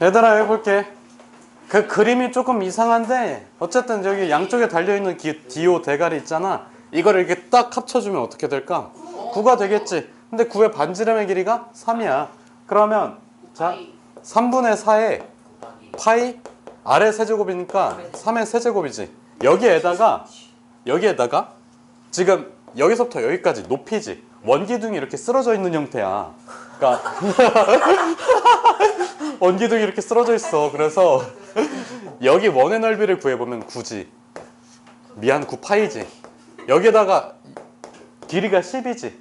얘들아 해볼게. 그 그림이 조금 이상한데 어쨌든 여기 양쪽에 달려있는 기, 디오 대가리 있잖아. 이걸 이렇게 딱 합쳐주면 어떻게 될까? 9가 되겠지. 근데 9의 반지름의 길이가 3이야. 그러면 자 3분의 4에 파이 아래 세제곱이니까 3의 세제곱이지. 여기에다가 여기에다가 지금 여기서부터 여기까지 높이지. 원기둥이 이렇게 쓰러져 있는 형태야 그러니까. 원기둥이 이렇게 쓰러져 있어. 그래서 여기 원의 넓이를 구해보면 9지. 미안 9파이지. 여기에다가 길이가 10이지.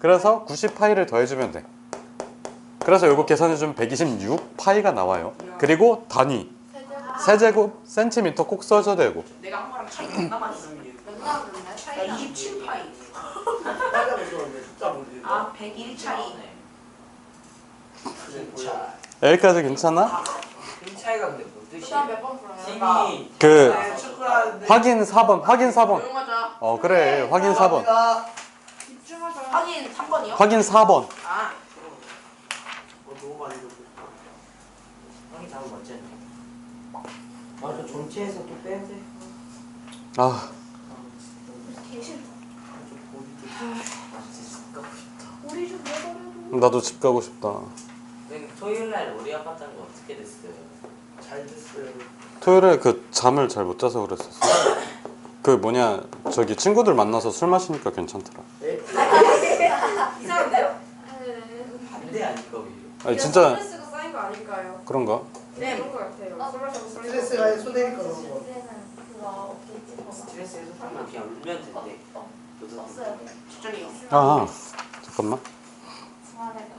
그래서 90파이를 더해주면 돼. 그래서 이거 계산해주면 126파이가 나와요. 그리고 단위. 세제곱 센티미터 꼭 써줘야 되고. 내가 한 거랑 차이가 얼마 많이 나 차이가 27파이 하려고 그러는데. 숫자 뭐지? 아101 차이. 여기까지 괜찮아? 그 차이가 근데 뭔그 뜻이야? 다음 몇번 풀어요? 팀이 그 네, 축구하는데. 확인 4번 확인 4번 조용하자 어 그래 확인 4번 집중하자 확인 3번이요? 확인 4번 아 어, 너무 많이 줬어. 형이 답은 맞지? 맞아 전체에서 또 빼야 돼. 아 개싫다 좀 보기 좀. 아 싶다. 우리 좀 내버려둬 나도 집 가고 싶다 토요일 날 우리 아빠 짠거 어떻게 됐어요? 잘 됐어요. 토요일에 그 잠을 잘 못 자서 그랬었어 그 뭐냐 저기 친구들 만나서 술 마시니까 괜찮더라 네? 이상한데요? 반대 아닐까 오히려. 아니 진짜 스트레스가 쌓인 거 아닐까요? 그런가? 네 그런 거 같아요 아, 술 마시고 술 스트레스가 손해니까 그런 거. 스트레스 해소하면 그냥 울면 된대. 너도 없어요. 집중이요 아 잠깐만 중간에도.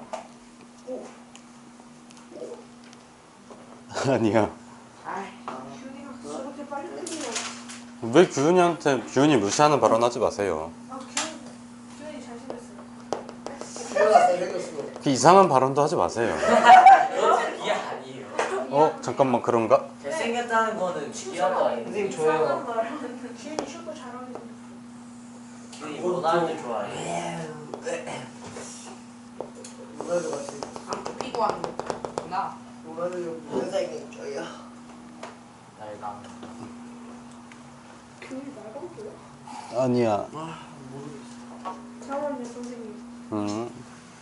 아니야 왜 규현이한테 규현이 무시하는 발언 하지 마세요 아. 그 이상한 발언도 하지 마세요. 어 잠깐만 그런가? 잘생겼다는 거는 기아가 아니에요. 선생님. 말은 규현이 슈퍼 잘하게 생겼어 기훈이 모나를 좋아해. 누나도 같이. 안 피고 하는 거구나 누나도 선생님 저요. 날강. 규현이 말광도야? 아니야 아 모르겠어. 잠깐만요 선생님 음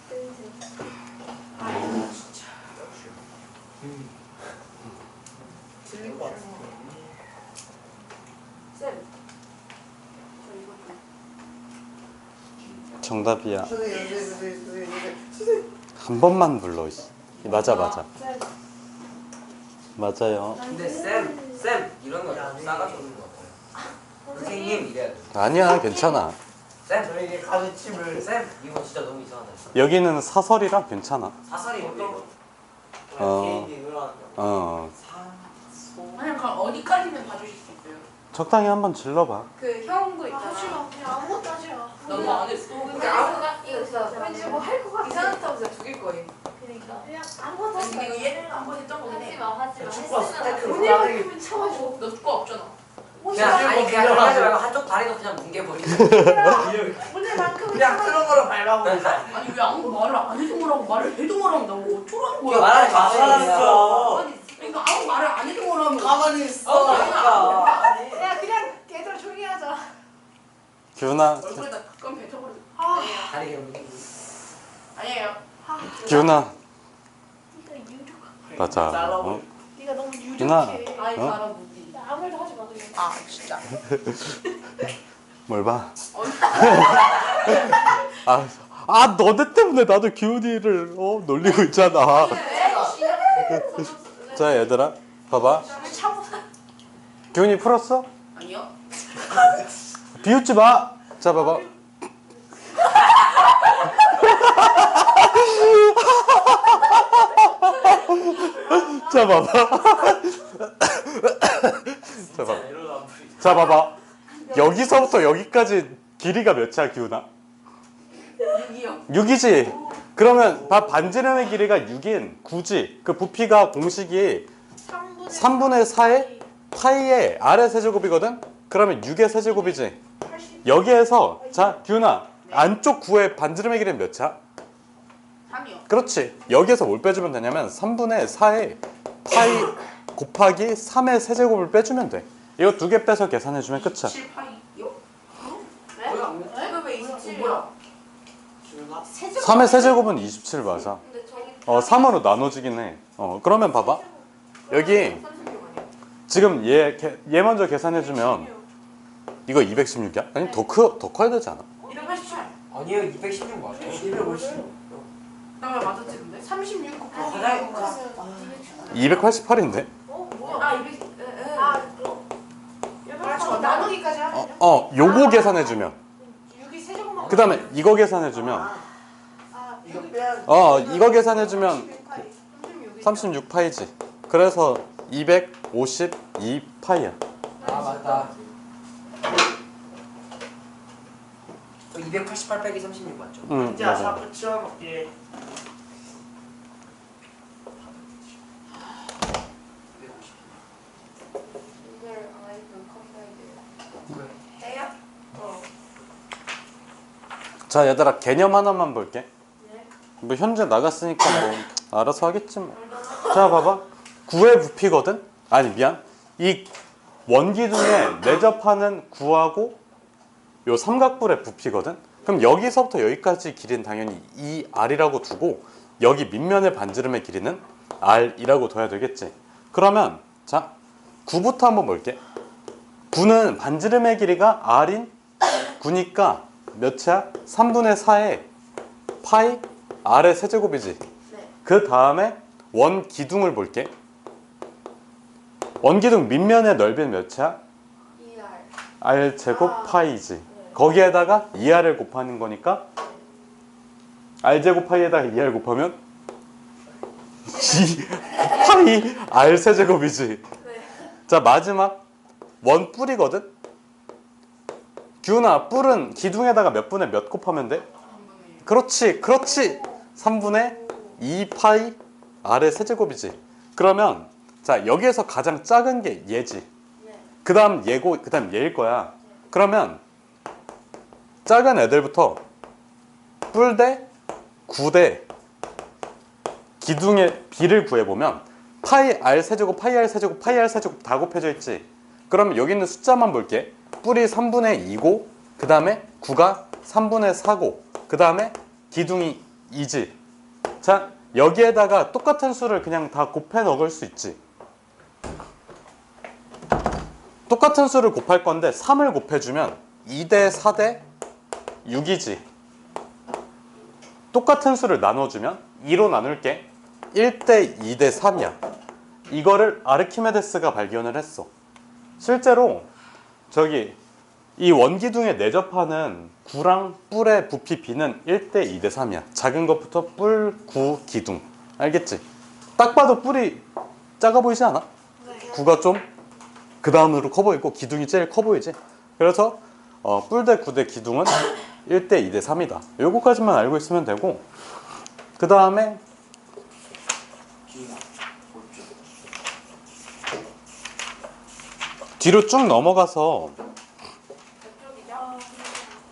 때리세요 아 진짜. 같아. 쌤 이거 좀 정답이야. 한 번만 불러 씨. 맞아 맞아 쌤 맞아요 근데 쌤, 쌤 이런 거 싸가지 없는 거 같아요. 선생님 이래야 돼. 아니야 괜찮아 쌤, 저에게 가르침을. 쌤 이거 진짜 너무 이상하다. 여기는 사설이라 괜찮아 사설이 어떤 거? 어. 어 아니 그럼 어디까지는 봐주실 수 있어요? 적당히 한번 질러봐 그 형도 있잖아 하지마 그냥 아무것도 하지 마 너무 안 했어 근데 아무가 이거 진짜 왠지 뭐 할 것 같아 이상한 타고 진짜 죽일 거예요. 그러니까 그냥 아무것도 하지 근데 마 이거 얘는 한번 했던 거긴 하지 해 마, 하지 마. 했으면 스파이크로 참아줘 너 축구 없잖아. 그냥 아니 그냥. 하지 말고 한쪽 다리도 그냥 뭉개버리자. 오늘만큼은 그냥 참아줘 그런 거로 밟아보자. 아니 왜 아무 말을 안 해도 뭐라고 말을 해도 뭐라고 어쩌라는 거야? 말하지 마세요. 아니 그러니까 아무 말을 안 해도 뭐라고. 가만히 있어. 어, 그러니까. 야 그냥 걔들 조용히 하자. 규훈아. 얼굴에다 가끔 뱉어버려. 아. 다리 뭉개. 아니에요. 규훈아. 네가 유력하 맞아 어? 네가 너무 누나. 유력해 아이 어? 사람 무지 나 아무 말도 하지 마 그냥 아 진짜 뭘 봐? 어, 아, 아 너네 때문에 나도 규훈이를 어, 놀리고 있잖아 자 얘들아 봐봐 규훈이 풀었어? 아니요 비웃지 마. 자 봐봐. 자 봐봐. 자 봐봐. 자 봐봐. 여기서부터 여기까지 길이가 몇이야 기훈아? 6이요 6이지. 그러면 봐 반지름의 길이가 6인 9지. 그 부피가 공식이 3분의 4의 파이의 아래 세제곱이거든. 그러면 6의 세제곱이지. 80 여기에서 자 기훈아 안쪽 9의 반지름의 길이는 몇이야? 3이요 그렇지 여기에서 뭘 빼주면 되냐면 3분의 4의 파이 곱하기 3의 세제곱을 빼주면 돼. 이거 두 개 빼서 계산해주면 끝이야. 7 파이요? 네? 뭐야? 네? 이거 왜 27이야? 줄가? 3의 세제곱은 27 맞아. 근데 저기 어 3으로 나눠지긴 해. 어 그러면 봐봐. 여기 36 아니야? 지금 얘, 개- 얘 먼저 계산해주면 이거 216이야? 아니 더, 커, 더 커야 되지 않아? 288. 아니요 216 맞아요. 250. 나왜 맞았지 근데? 36 아, 곱하기 그래? 6 288인데? 어? 뭐야? 아 200. 에, 에. 아, 또. 아, 나누기까지 어, 하면 어 요거 계산해주면 6이 세제곱만 그 다음에 이거 계산해주면 아, 이거 빼야 어 이거 계산해주면 36이 36파이지 그래서 252파이야 아 맞다. 288 빼기 36 맞죠? 응 이제 맞아 아까 치워볼게. 250. 이걸 아이폰 컴파이드 왜? 해요? 어자 얘들아 개념 하나만 볼게 네. 뭐 현재 나갔으니까 뭐 알아서 하겠지 뭐자 봐봐 9의 부피거든? 아니 미안 이 원기둥에 내접하는 9하고 요 삼각뿔의 부피거든? 그럼 여기서부터 여기까지 길이는 당연히 2r이라고 두고 여기 밑면의 반지름의 길이는 r이라고 둬야 되겠지 그러면 자 9부터 한번 볼게 9는 반지름의 길이가 r인 9니까 몇이야? 3분의 4에 파이 r의 세제곱이지 네. 그 다음에 원 기둥을 볼게 원 기둥 밑면의 넓이는 몇이야? 2R r 제곱 아. 파이지 거기에다가 2r을 곱하는 거니까 r 제곱 파이에다가 2r 곱하면 2 파이 r 세제곱이지. 네. 자 마지막. 원 뿔이거든? 규나 뿔은 기둥에다가 몇 분의 몇 곱하면 돼? 그렇지 그렇지. 3분의 2파이 r의 세제곱이지. 그러면 자 여기에서 가장 작은 게 얘지. 네. 그 다음 얘고 그 다음 얘일 거야. 그러면 작은 애들부터 뿔대 9대 기둥의 비를 구해보면 파이 r 세제곱 파이 r 세제곱 파이 r 세제곱 다 곱해져 있지. 그러면 여기 있는 숫자만 볼게. 뿔이 3분의 2고 그 다음에 9가 3분의 4고 그 다음에 기둥이 2지. 자 여기에다가 똑같은 수를 그냥 다 곱해 넣을 수 있지. 똑같은 수를 곱할 건데 3을 곱해주면 2대 4대 6이지. 똑같은 수를 나눠주면 2로 나눌게. 1대 2대 3이야. 이거를 아르키메데스가 발견을 했어. 실제로 저기 이 원기둥에 내접하는 구랑 뿔의 부피 비는 1대 2대 3이야. 작은 것부터 뿔, 구, 기둥. 알겠지? 딱 봐도 뿔이 작아 보이지 않아? 네. 구가 좀 그 다음으로 커 보이고 기둥이 제일 커 보이지? 그래서 어, 뿔 대 구 대 기둥은 1대 2대 3이다 요거까지만 알고 있으면 되고 그 다음에. 뒤로 쭉 넘어가서 몇쪽이죠?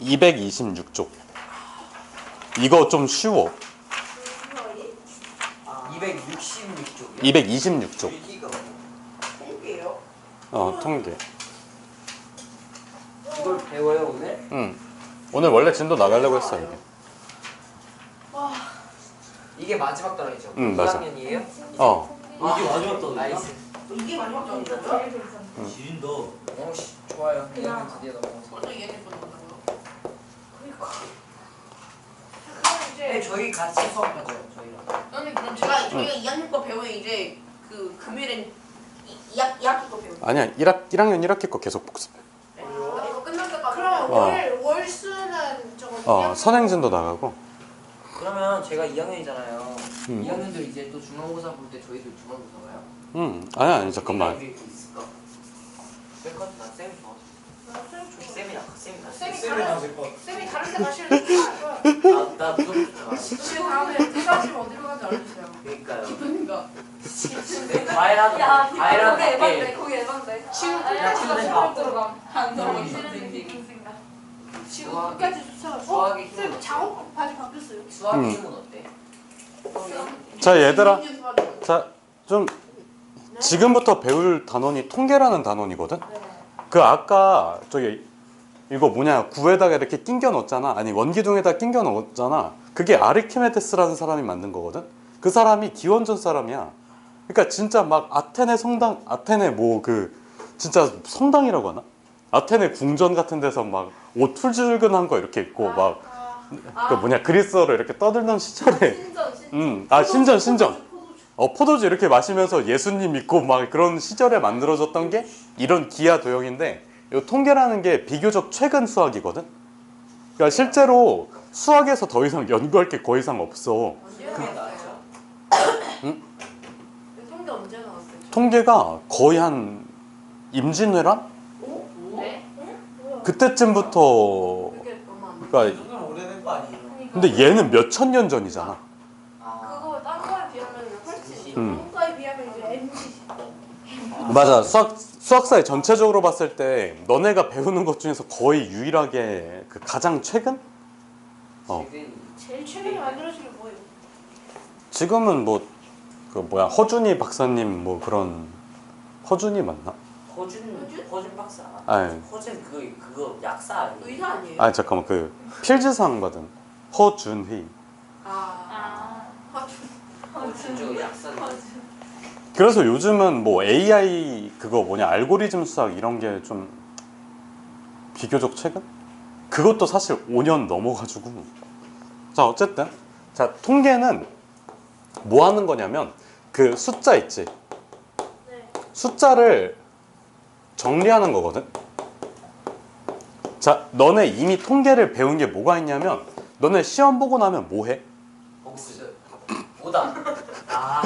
226쪽 이거 좀 쉬워 아 266쪽이요? 226쪽 여기가 통계예요? 어 통계 이걸 배워요 오늘? 응 오늘 원래 진도 나가려고 했어 이게 이게 마지막 단원이죠? 응, 맞아. 2학년이에요? 어 이게 마지막 단원 나이스 이게 마지막 전이라고요? 지린다. 어씨 좋아요 2학년 드디어 넘어서 먼저 얘기해 보자고요. 그럼 네 이제 저희 같이 수업 가죠 저희랑 선생님 그럼 제가 저희가 2학년 거 배우면 이제 그 금요일엔 2학 2학기 거 배우죠. 아니야 1학, 1학년 1학기 거 계속 복습해 아, 이거 끝날 때까지. 어. 월 월수는 저거 어 선행진도 나가고 그러면 제가 2학년이잖아요 음. 2학년들 이제 또 중간고사 볼 때 저희도 중간고사 봐요? 응 아니 아니 잠깐만 우리 또 있을까? 뺄것 나 쌤이 좋아. 쌤이 나 쌤이 나 쌤이 쌤이 다른 맞을 것. 쌤이 다른 데 가시는 거야. 나 무조건 좋아 혹시 다음에 퇴사하시면 어디로 가는지 알려주세요. 그러니까요? 네, 과일 하나 과일 하나 거기 에반데 할게 거기 에반데 아, 야, 아, 친구들 아, 봐. 들어감 안 힘든 지금. 끝까지. 좋아하기 어? 쌤 작업 바지 바뀌었어요. 수학 음. 시험은 어때? 자 얘들아 이민준 수학이요. 자 좀 지금부터 배울 단원이 통계라는 단원이거든. 네. 그 아까 저기 이거 뭐냐 구에다가 이렇게 낑겨 넣었잖아. 아니 원기둥에다 낑겨 넣었잖아. 그게 아르키메데스라는 사람이 만든 거거든. 그 사람이 기원전 사람이야. 그러니까 진짜 막 아테네 성당, 아테네 뭐 그 진짜 성당이라고 하나? 아테네 궁전 같은 데서 막옷 툴줄근한 거 이렇게 입고 막 그 아, 뭐냐 그리스어로 이렇게 떠들던 시절에 신전 신전. 음, 아 신전 신전. 포도주. 어, 포도주 이렇게 마시면서 예수님 믿고 막 그런 시절에 만들어졌던 게 이런 기하 도형인데 이 통계라는 게 비교적 최근 수학이거든. 그러니까 실제로 수학에서 더 이상 연구할 게 거의 이상 없어. 언제 나왔어요? 응? 통계 언제 나왔어요? 통계가 거의 한 임진왜란? 그때쯤부터 그게 얼마 안 돼. 그러니까 정말 오래된 거 아니에요? 근데 얘는 몇 천 년 전이잖아. 아, 그거 딴 거에 비하면 훨씬 음. 딴 거에 비하면 이제 MG. 맞아. 수학 수학사에 전체적으로 봤을 때 너네가 배우는 것 중에서 거의 유일하게 그 가장 최근? 어. 최근 제일 최근에 만들어진 게 뭐예요? 지금은 뭐 그 뭐야 허준이 박사님 뭐 그런 허준이 맞나? 허준 허준? 허준 박사. 아니 허준 그거 그거 약사 아니에요? 의사 아니에요? 아니 잠깐만 그 필즈상 받은 허준희. 아. 아. 허준 저 약사. 그래서 요즘은 뭐 AI 그거 뭐냐 알고리즘 수학 이런 게 좀 비교적 최근? 그것도 사실 5년 넘어가지고 자 어쨌든 자 통계는 뭐 하는 거냐면 그 숫자 있지 네. 숫자를 정리하는 거거든. 자, 너네 이미 통계를 배운 게 뭐가 있냐면, 너네 시험 보고 나면 뭐 해? 복수. 오다. 아.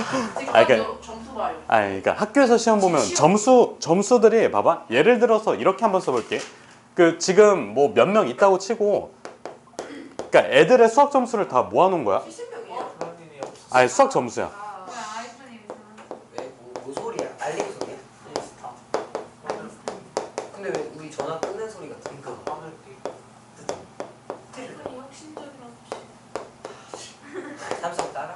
아, 그러니까- 점수 봐요. 그러니까 학교에서 시험 보면 점수 점수들이 봐봐. 예를 들어서 이렇게 한번 써볼게. 그 지금 뭐 몇 명 있다고 치고, 그러니까 애들의 수학 점수를 다 모아놓은 거야. 70명이에요? 그런 일이 없어. 아니 수학 점수야. 아. 아이폰이 왜? 뭐, 뭐 소리야? 알림 소리야? 우리 전화 끊는 소리가 들리까? 하늘 대표님 혁신적이라고. 삼성 따라?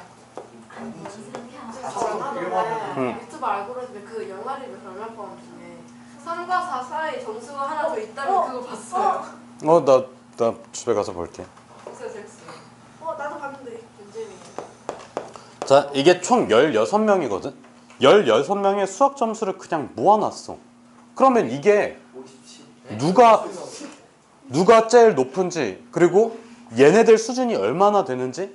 저 얼마 전에 응. 유튜브 알고리즘에 그 영화리뷰 별명법 중에 3과 4 사이 점수가 하나 더 있다면 어? 그거 봤어요. 어, 나, 나 집에 가서 볼게. 진짜 재밌어요. 어 나도 봤는데. 문재민이. 자, 이게 총 16명이거든. 16명의 수학 점수를 그냥 모아놨어. 그러면 이게 57. 누가 누가 제일 높은지 그리고 얘네들 수준이 얼마나 되는지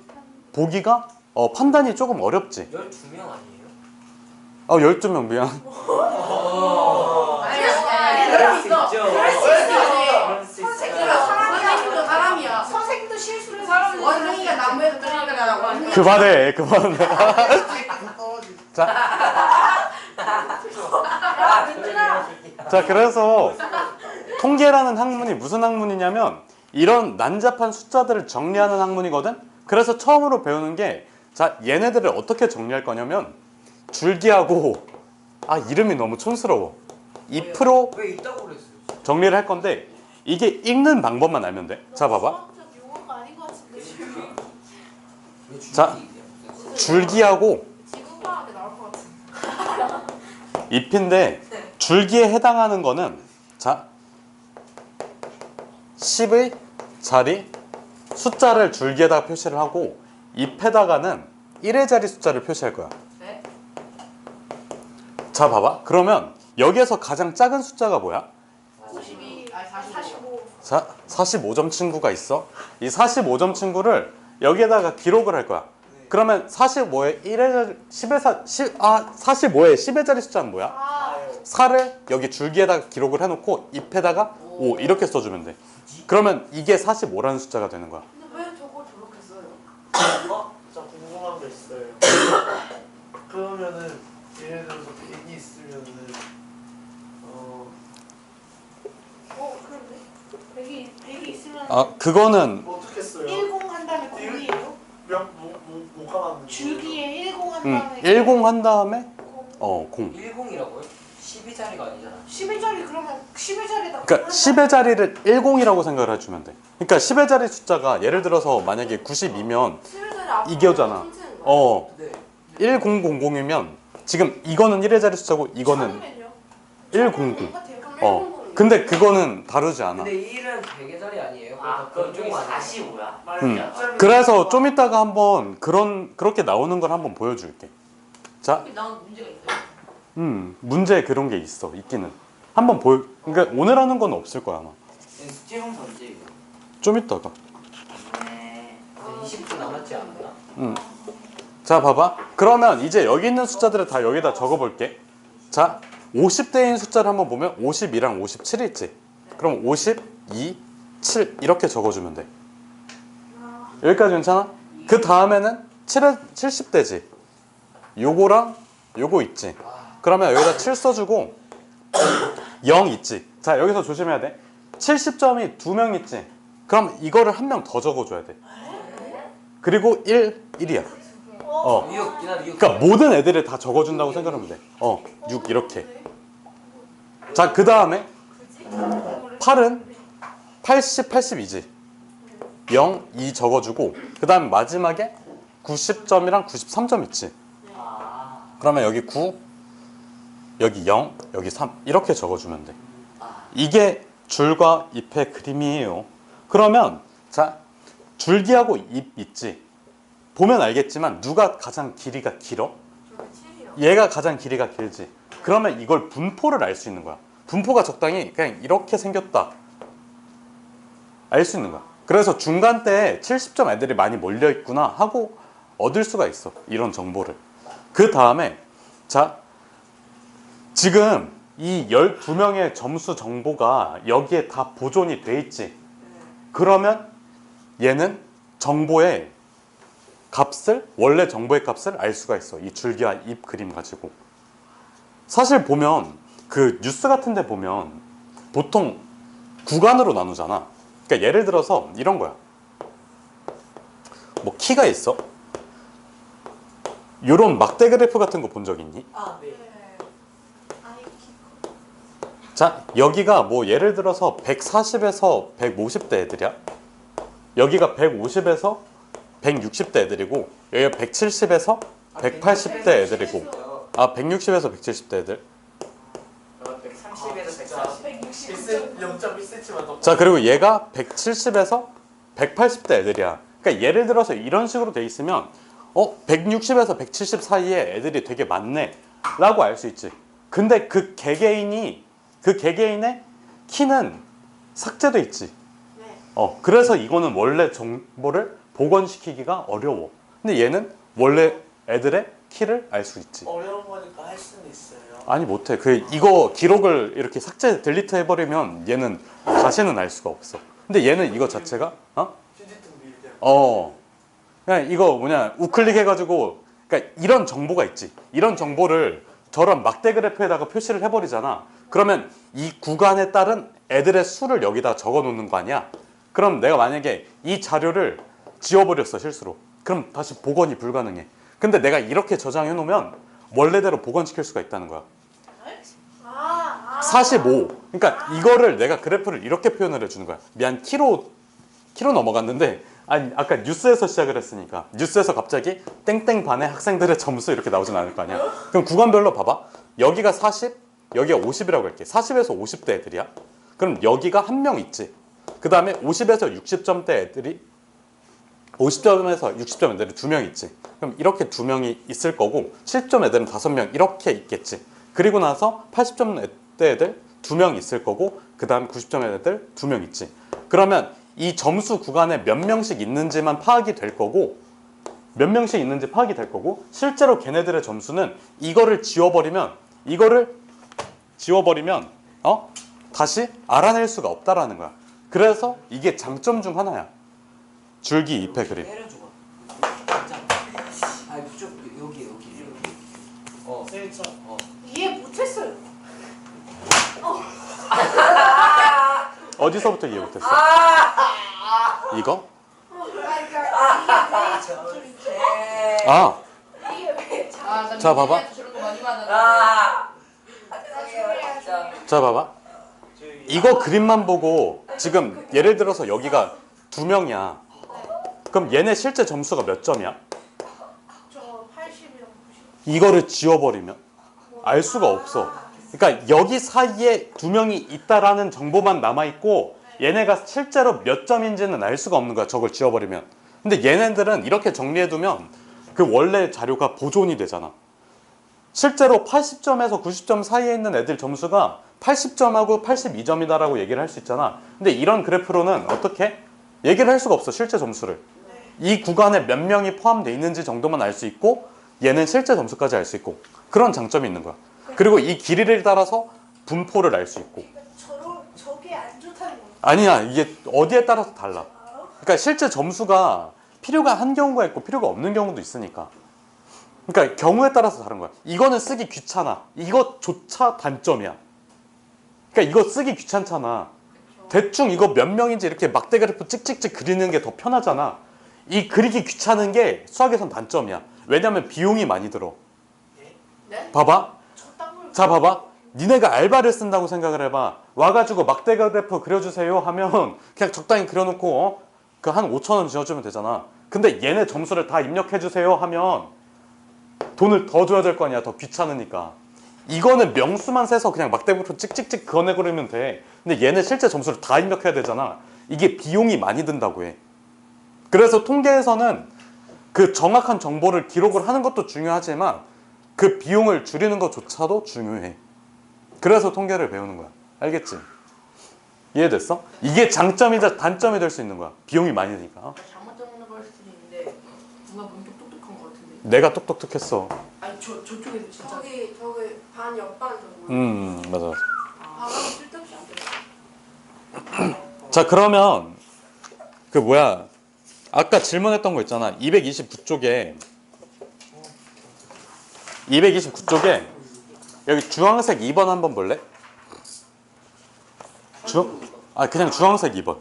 보기가 어, 판단이 조금 어렵지. 12명 아니에요? 아 12명 미안. 아니, 아니, 그럴 수 있어. 있죠. 그럴 수 있어. 그럴 수 선생님도 있어요. 사람이야. 사람이야. 선생도 실수를 사람 원숭이가 나무에서 떨어지니까 나라고 원숭이. 그만해 그만해. 자, 아. 자 그래서 통계라는 학문이 무슨 학문이냐면 이런 난잡한 숫자들을 정리하는 학문이거든. 그래서 처음으로 배우는 게 자 얘네들을 어떻게 정리할 거냐면 줄기하고 아 이름이 너무 촌스러워. 2%왜 있다고 그랬어요? 정리를 할 건데 이게 읽는 방법만 알면 돼. 자 봐봐. 자. 줄기하고. 잎인데 네. 줄기에 해당하는 거는 자 10의 자리 숫자를 줄기에다가 표시를 하고 잎에다가는 1의 자리 숫자를 표시할 거야. 네. 자 봐봐. 그러면 여기에서 가장 작은 숫자가 뭐야? 52, 아니, 45. 45. 자 45점 친구가 있어. 이 45점 친구를 여기에다가 기록을 할 거야. 그러면 45의 1의 10의 사, 10, 아 45의 10의 자리 숫자는 뭐야? 아, 4를 여기 줄기에다가 기록을 해놓고 잎에다가 5 이렇게 써주면 돼. 그러면 이게 45라는 숫자가 되는 거야. 근데 왜 저걸 저렇게 써요? 어? 저 궁금한 거 있어요. 그러면은 예를 들어서 100이 있으면은 어 어 그런데 100이 100이 있으면 아 그거는 뭐 어떻게 써요? 10 한 다음에 0이에요? 몇뭐뭐 가만 줄기에 10한 음, 다음에 10한 다음에 0. 어 0. 10이라고요? 12자리가 아니잖아. 10의 자리 그러면 10의 자리에다 그러니까 10의 자리를 10이라고 생각을 해주면 돼. 그러니까 10의 자리 숫자가 예를 들어서 만약에 92면 실들이 앞으로 이겨잖아. 어 네. 1000이면 지금 이거는 1의 자리 숫자고 이거는 아니면요? 100. 똑같아요. 그럼 어. 100. 근데 그거는 다르지 않아. 근데 1은 100의 자리 아니에요? 아 그건 쪽이 45야 음. 그래서 좀 이따가 한번 그런 그렇게 나오는 걸 한번 보여줄게. 자, 난 문제가 있어요. 음 문제 그런 게 있어 있기는. 한번 보여. 그러니까 오늘 하는 건 없을 거야 아마. 숙제 형사 언제 이거? 좀 이따가. 네. 20분 남았지 않았나? 음. 자, 봐봐. 그러면 이제 여기 있는 숫자들을 다 여기다 적어볼게. 자, 50대인 숫자를 한번 보면 52랑 57 있지. 그럼 52, 7 이렇게 적어주면 돼. 여기까지 괜찮아? 그 다음에는 7에 70대지. 요거랑 요거 있지. 그러면 여기다 7 써주고 0 있지. 자, 여기서 조심해야 돼. 70점이 두 명 있지. 그럼 이거를 한 명 더 적어줘야 돼. 그리고 1, 1이야. 어. 6 기다려 6 그러니까 모든 애들을 다 적어준다고 생각하면 돼. 어, 6 이렇게. 자, 그 다음에 8은 80, 82지. 0, 2 적어주고 그 다음에 마지막에 90점이랑 93점 있지. 아 그러면 여기 9, 여기 0, 여기 3 이렇게 적어주면 돼. 이게 줄과 잎의 그림이에요. 그러면 자 줄기하고 잎 있지. 보면 알겠지만 누가 가장 길이가 길어? 얘가 가장 길이가 길지. 그러면 이걸 분포를 알 수 있는 거야. 분포가 적당히 그냥 이렇게 생겼다. 알 수 있는 거야. 그래서 중간 때 70점 애들이 많이 몰려 있구나 하고 얻을 수가 있어. 이런 정보를. 그 다음에 자 지금 이 12명의 점수 정보가 여기에 다 보존이 돼 있지. 그러면 얘는 정보의 값을 원래 정보의 값을 알 수가 있어. 이 줄기와 잎 그림 가지고. 사실 보면 그 뉴스 같은 데 보면 보통 구간으로 나누잖아. 그러니까 예를 들어서 이런 거야. 뭐 키가 있어. 요런 막대 그래프 같은 거 본 적 있니? 아, 네. 자, 여기가 뭐 예를 들어서 140에서 150대 애들이야. 여기가 150에서 160대 애들이고 여기가 170에서 180대 애들이고 아, 160에서 170대 애들. 130에서 140 0.1cm만 더 자, 그리고 얘가 170에서 180대 애들이야. 그러니까 예를 들어서 이런 식으로 돼 있으면 어, 160에서 170 사이에 애들이 되게 많네. 라고 알 수 있지. 근데 그 개개인이 그 개개인의 키는 삭제돼 있지. 네. 어, 그래서 이거는 원래 정보를 복원시키기가 어려워. 근데 얘는 원래 애들의 키를 알 수 있지. 어려운 거니까 할 수는 있어요 아니 못해. 그 이거 기록을 이렇게 삭제 딜리트 해버리면 얘는 다시는 알 수가 없어. 근데 얘는 이거 자체가 어? 어. 그냥 이거 뭐냐 우클릭 해가지고 그러니까 이런 정보가 있지. 이런 정보를 저런 막대 그래프에다가 표시를 해버리잖아. 그러면 이 구간에 따른 애들의 수를 여기다 적어 놓는 거 아니야? 그럼 내가 만약에 이 자료를 지워버렸어 실수로. 그럼 다시 복원이 불가능해. 근데 내가 이렇게 저장해 놓으면 원래대로 복원시킬 수가 있다는 거야. 아, 아. 45. 그러니까 이거를 내가 그래프를 이렇게 표현을 해주는 거야. 미안 키로 키로 넘어갔는데 아니 아까 뉴스에서 시작을 했으니까 뉴스에서 갑자기 땡땡 반의 학생들의 점수 이렇게 나오진 않을 거 아니야. 그럼 구간별로 봐봐. 여기가 40, 여기가 50이라고 할게. 40에서 50대 애들이야. 그럼 여기가 한 명 있지. 그 다음에 50에서 60점대 애들이 50점에서 60점 애들이 두 명 있지. 그럼 이렇게 두 명이 있을 거고 70점 애들은 다섯 명 이렇게 있겠지. 그리고 나서 80점 대 애들 두 명 있을 거고 그 다음 90점 애들 두 명 있지. 그러면 이 점수 구간에 몇 명씩 있는지만 파악이 될 거고 몇 명씩 있는지 파악이 될 거고 실제로 걔네들의 점수는 이거를 지워버리면 이거를 지워버리면 어 다시 알아낼 수가 없다라는 거야. 그래서 이게 장점 중 하나야. 줄기 잎의 그림. 아 여기 여기 어어 이해 못했어요. 어디서부터 이해 못했어? 이거? 아, 자- 아, 나 자, 봐봐. 자 봐봐. 이거 그림만 보고 지금 예를 들어서 여기가 두 명이야. 그럼 얘네 실제 점수가 몇 점이야? 저 80이랑 90. 이거를 지워버리면 알 수가 없어. 그러니까 여기 사이에 두 명이 있다라는 정보만 남아있고 얘네가 실제로 몇 점인지는 알 수가 없는 거야. 저걸 지워버리면. 근데 얘네들은 이렇게 정리해두면 그 원래 자료가 보존이 되잖아. 실제로 80점에서 90점 사이에 있는 애들 점수가 80점하고 82점이다라고 얘기를 할 수 있잖아. 근데 이런 그래프로는 어떻게? 얘기를 할 수가 없어. 실제 점수를. 이 구간에 몇 명이 포함되어 있는지 정도만 알 수 있고 얘는 실제 점수까지 알 수 있고 그런 장점이 있는 거야. 그리고 이 길이를 따라서 분포를 알 수 있고 저러 저게 안 좋다는 거. 아니야 이게 어디에 따라서 달라. 그러니까 실제 점수가 필요가 한 경우가 있고 필요가 없는 경우도 있으니까. 그러니까 경우에 따라서 다른 거야. 이거는 쓰기 귀찮아. 이것조차 단점이야. 그러니까 이거 쓰기 귀찮잖아. 대충 이거 몇 명인지 이렇게 막대 그래프 찍찍찍 그리는 게 더 편하잖아. 이 그리기 귀찮은 게 수학에선 단점이야. 왜냐면 비용이 많이 들어. 네? 봐봐. 자 봐봐 니네가 알바를 쓴다고 생각을 해봐 와가지고 막대 그래프 그려주세요 하면 그냥 적당히 그려놓고 어? 그한 5천 원 지어주면 되잖아 근데 얘네 점수를 다 입력해주세요 하면 돈을 더 줘야 될 거 아니야 더 귀찮으니까 이거는 명수만 세서 그냥 막대 그래프 찍찍찍 그어내 그리면 돼 근데 얘네 실제 점수를 다 입력해야 되잖아 이게 비용이 많이 든다고 해 그래서 통계에서는 그 정확한 정보를 기록을 하는 것도 중요하지만 그 비용을 줄이는 것조차도 중요해. 그래서 통계를 배우는 거야. 알겠지? 이해됐어? 이게 장점이자 단점이 될 수 있는 거야. 비용이 많이 드니까. 잘못 적는 걸 수도 있는데 누가 보면 좀 똑똑한 것 같은데. 내가 똑똑똑했어. 아니 저 저쪽에도 진짜. 저기 저기 반 옆반 정도. 음, 맞아. 쓸데없이 안 돼. 자, 그러면 그 뭐야? 아까 질문했던 거 있잖아. 229쪽에 229쪽에 여기 주황색 2번 한번 볼래? 주, 아 그냥 주황색 2번.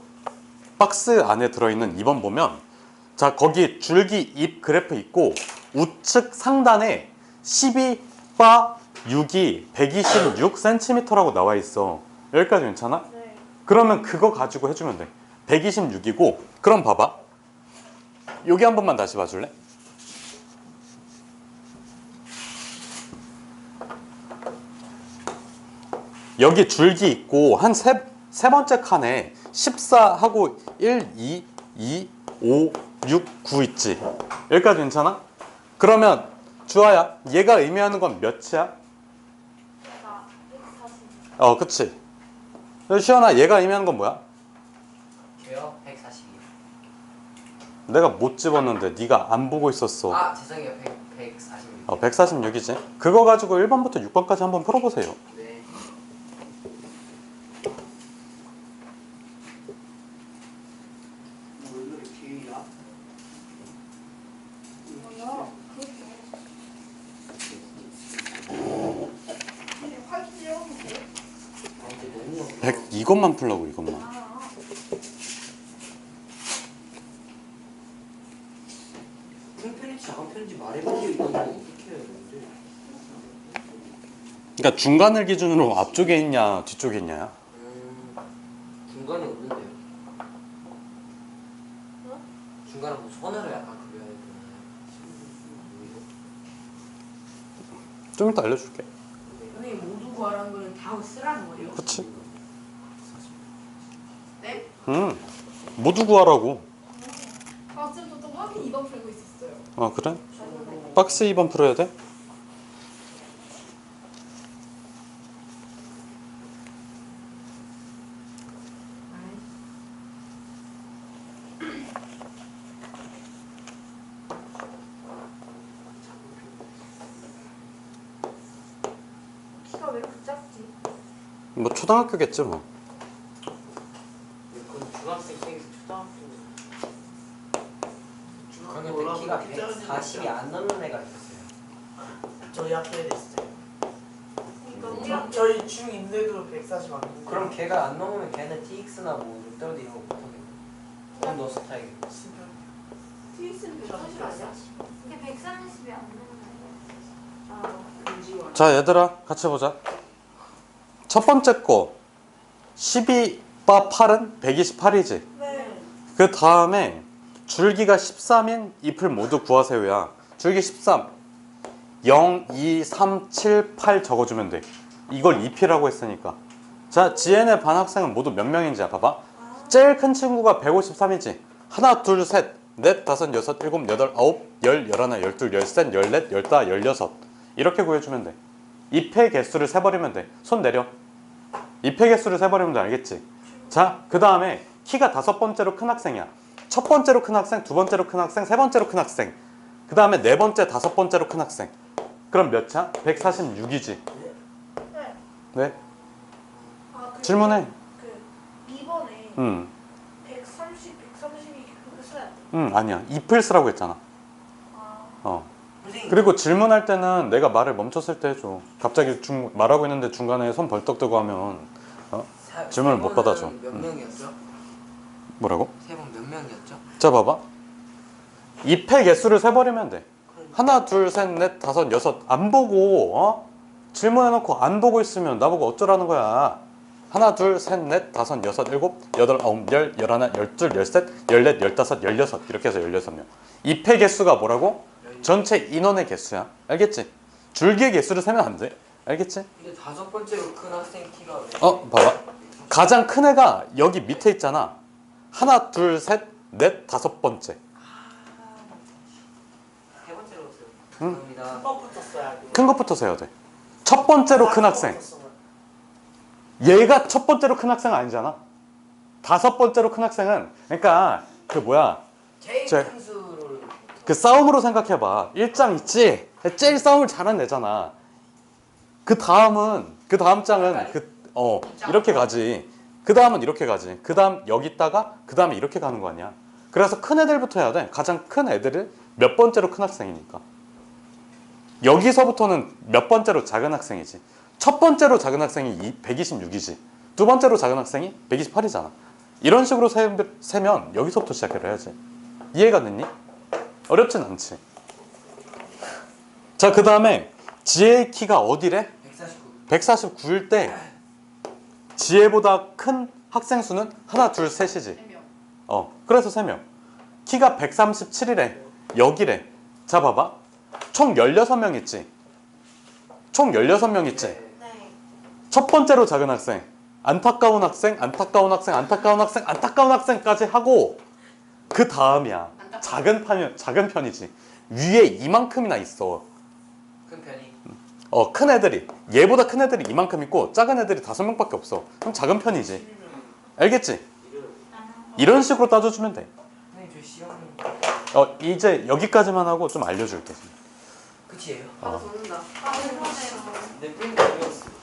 박스 안에 들어있는 2번 보면 자 거기 줄기 잎 그래프 있고 우측 상단에 12바 6이 126cm라고 나와 있어. 여기까지 괜찮아? 네. 그러면 그거 가지고 해주면 돼. 126이고 그럼 봐봐. 여기 한 번만 다시 봐줄래? 여기 줄기 있고 한 세 세 번째 칸에 14하고 1, 2, 2, 5, 6, 9 있지. 여기까지 괜찮아? 그러면 주아야, 얘가 의미하는 건 몇이야? 나 140. 어, 그치. 시연아, 얘가 의미하는 건 뭐야? 저요? 142. 내가 못 집었는데 네가 안 보고 있었어. 아 죄송해요. 100, 146. 어, 146이지. 그거 가지고 1번부터 6번까지 한번 풀어보세요. 네. 왜 이렇게 야? 뭐야? 근데 화기 찌르는데? 아 근데 너무 어려워. 100 이것만 풀라고 이것만. 아. 큰 편인지 작은 편인지 말해보세요. 이거 어떻게 해야 되는데? 그러니까 중간을 기준으로 앞쪽에 있냐 뒤쪽에 있냐. 음 중간이 없는데요. 어? 중간은 뭐 선으로 약간 그려야 되나요? 좀 이따 알려줄게. 선생님 모두 구하라는 거는 다 쓰라는 거예요. 그치? 네? 음. 모두 구하라고. 아, 쌤 저도 확인 2번 풀고 있었어요. 아 그래? 박스 2번 풀어야 돼? 키가 왜 이렇게 작지? 뭐 초등학교겠지 뭐. 그건 중학생 생에서 초등학생. 뭐라고 그러면 키가 이렇게 작은지 140이 안 넘는 애가 있었어요. 저희 학교에 있어요. 이거 저희 중인데도 140안 넘는 그럼 걔가 안 넘으면 걔는 TX나 뭐 롯데월드 이런 거 못하겠네. 그럼 너 스타일. TX는 140 아니야? 이게 130이 안 되는 아, 자 얘들아 같이 보자. 첫 번째 거 12바 8은 128이지. 네. 그 다음에 줄기가 13인 잎을 모두 구하세요야. 줄기 13. 0, 2, 3, 7, 8 적어주면 돼. 이걸 2P라고 했으니까. 자, GN의 반 학생은 모두 몇 명인지 봐봐. 제일 큰 친구가 153이지. 하나, 둘, 셋, 넷, 다섯, 여섯, 일곱, 여덟, 아홉, 열, 열하나, 열둘, 열셋, 열넷, 열다, 열여섯. 이렇게 구해주면 돼. 2패 개수를 세버리면 돼. 손 내려. 2패 개수를 세버리면 돼. 알겠지? 자, 그 다음에 키가 다섯 번째로 큰 학생이야. 첫 번째로 큰 학생, 두 번째로 큰 학생, 세 번째로 큰 학생. 그 다음에 네 번째, 다섯 번째로 큰 학생. 그럼 몇 차? 146이지. 네. 네. 아, 그, 질문해. 그 2번에 응. 130, 130이 그렇게 써야 돼. 응, 아니야. 잎을 쓰라고 했잖아. 아, 어. 그리고 질문할 때는 내가 말을 멈췄을 때 해줘. 갑자기 중, 말하고 있는데 중간에 손 벌떡 뜨고 하면 사- 질문을 세못 받아줘. 몇 응. 명이었죠? 뭐라고? 세번 몇 명이었죠? 자, 봐봐. 잎의 개수를 세버리면 돼. 하나, 둘, 셋, 넷, 다섯, 여섯. 안 보고, 어? 질문해놓고 안 보고 있으면 나보고 어쩌라는 거야. 하나, 둘, 셋, 넷, 다섯, 여섯, 일곱, 여덟, 아홉, 열, 열하나, 열둘, 열셋, 열넷, 열다섯, 열여섯. 이렇게 해서 열여섯 명. 잎의 개수가 뭐라고? 전체 인원의 개수야. 알겠지? 줄기의 개수를 세면 안 돼. 알겠지? 근데 다섯 번째로 큰 학생 키가 왜? 어, 봐봐. 가장 큰 애가 여기 밑에 있잖아. 하나, 둘, 셋, 넷, 다섯 번째. 세 번째로. 감사합니다. 써야 돼. 큰 것부터 세야 돼. 첫 번째로 큰 학생. 얘가 첫 번째로 큰 학생은 아니잖아. 다섯 번째로 큰 학생은 그러니까 그 뭐야 제일 제- 그 싸움으로 생각해봐. 일장 있지. 제일 싸움을 잘하는 애잖아. 그 다음은 그 다음 장은 그 어 이렇게 가지. 그 다음은 이렇게 가지. 그 다음 여기 있다가 그 다음에 이렇게 가는 거 아니야. 그래서 큰 애들부터 해야 돼. 가장 큰 애들을 몇 번째로 큰 학생이니까. 여기서부터는 몇 번째로 작은 학생이지. 첫 번째로 작은 학생이 126이지. 두 번째로 작은 학생이 128이잖아. 이런 식으로 세, 세면 여기서부터 시작을 해야지. 이해가 됐니? 어렵진 않지. 자, 그 다음에 지혜의 키가 어디래? 149. 149일 때 지혜보다 큰 학생 수는 하나, 둘, 셋이지. 3명. 어, 그래서 3명. 키가 137이래. 여기래. 자, 봐봐. 총 16명 있지. 총 16명 있지. 네. 첫 번째로 작은 학생, 안타까운 학생, 안타까운 학생, 안타까운 학생, 안타까운 학생까지 하고 그 다음이야. 안타까운. 작은 편 작은 편이지. 위에 이만큼이나 있어. 큰 편이. 어, 큰 애들이 얘보다 큰 애들이 이만큼 있고 작은 애들이 다섯 명밖에 없어. 그럼 작은 편이지. 알겠지? 이런 식으로 따져주면 돼. 어, 이제 여기까지만 하고 좀 알려줄게. 끝이에요. 아, 쏟는다. 아, 네, 뺑이 어디였어?